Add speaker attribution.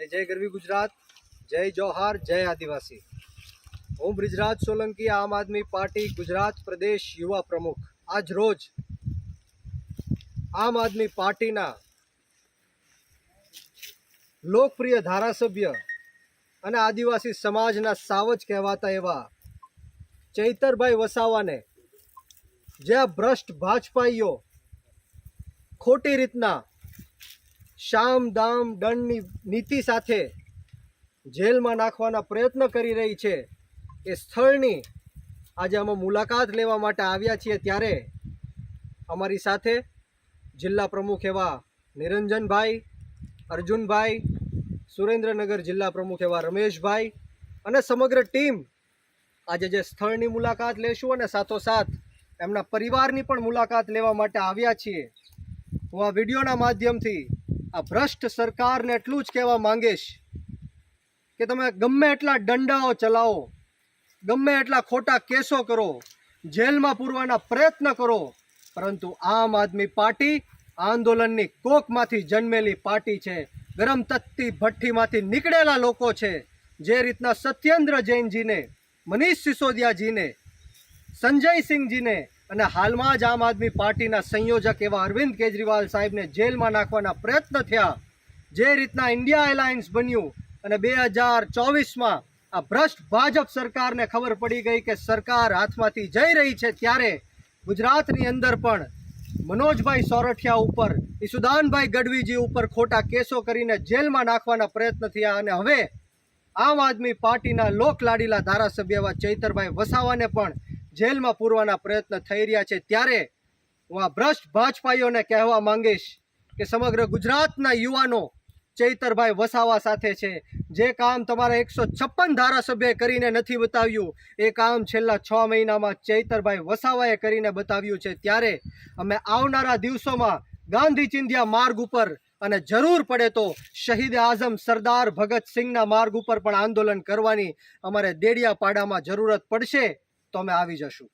Speaker 1: જય ગરવી ગુજરાત, જય જોહાર, જય આદિવાસી. હું બ્રિજરાજ સોલંકી, આમ આદમી પાર્ટી, ગુજરાત પ્રદેશ યુવા પ્રમુખ. આજ રોજ આમ આદમી પાર્ટીના લોકપ્રિય ધારાસભ્ય અને આદિવાસી સમાજના સાવજ કહેવાતા એવા ચૈતરભાઈ વસાવાને જ્યાં ભ્રષ્ટ ભાજપાઈઓ ખોટી રીતના શામ દામ દંડની નીતિ સાથે જેલમાં નાખવાના પ્રયત્ન કરી રહી છે. એ સ્થળની આજે અમે મુલાકાત લેવા માટે આવ્યા છીએ ત્યારે અમારી સાથે જિલ્લા પ્રમુખ એવા નિરંજનભાઈ, અર્જુનભાઈ, સુરેન્દ્રનગર જિલ્લા પ્રમુખ એવા રમેશભાઈ અને સમગ્ર ટીમ આજે જે સ્થળની મુલાકાત લેશું અને સાથોસાથ એમના પરિવારની પણ મુલાકાત લેવા માટે આવ્યા છીએ. હું આ વિડીયોના માધ્યમથી આ ભ્રષ્ટ સરકારને એટલું જ કહેવા માંગીશ કે તમે ગમે એટલા દંડાઓ ચલાવો, ગમે એટલા ખોટા કેસો કરો, જેલમાં પૂરવાના પ્રયત્ન કરો, પરંતુ આમ આદમી પાર્ટી આંદોલનની કોકમાંથી જન્મેલી પાર્ટી છે, ગરમ તત્તી ભઠ્ઠીમાંથી નીકળેલા લોકો છે, જે રીતના સત્યેન્દ્ર જૈનજીને, મનીષ સિસોદિયાજીને, સંજયસિંહજીને અને હાલમાં જ આમ આદમી પાર્ટીના સંયોજક એવા અરવિંદ કેજરીવાલ સાહેબને જેલમાં નાખવાના પ્રયત્ન થયા. જે રીતના ઇન્ડિયા એલાયન્સ બન્યું અને બે હજાર ચોવીસમાં આ ભ્રષ્ટ ભાજપ સરકારને ખબર પડી ગઈ કે સરકાર હાથમાંથી જઈ રહી છે ત્યારે ગુજરાતની અંદર પણ મનોજભાઈ સોરઠિયા ઉપર, ઈસુદાનભાઈ ગઢવીજી ઉપર ખોટા કેસો કરીને જેલમાં નાખવાના પ્રયત્ન થયા અને હવે આમ આદમી પાર્ટીના લોકલાડીલા ધારાસભ્ય એવા ચૈતરભાઈ વસાવાને પણ જેલમાં પૂરવાના પ્રયત્ન થઈ રહ્યા છે, ત્યારે હું આ ભ્રષ્ટ ભાજપાઈઓને કહેવા માંગીશ કે સમગ્ર ગુજરાતના યુવાનો ચૈતરભાઈ વસાવા સાથે છે. જે કામ તમારા એકસો છપ્પન ધારાસભ્યએ કરીને નથી બતાવ્યું, એ કામ છેલ્લા છ મહિનામાં ચૈતરભાઈ વસાવાએ કરીને બતાવ્યું છે. ત્યારે અમે આવનારા દિવસોમાં ગાંધી ચિંધ્યા માર્ગ ઉપર અને જરૂર પડે તો શહીદ આઝમ સરદાર ભગતસિંહના માર્ગ ઉપર પણ આંદોલન કરવાની અમારે દેડિયાપાડામાં જરૂરત પડશે. તો અમે આવી જશું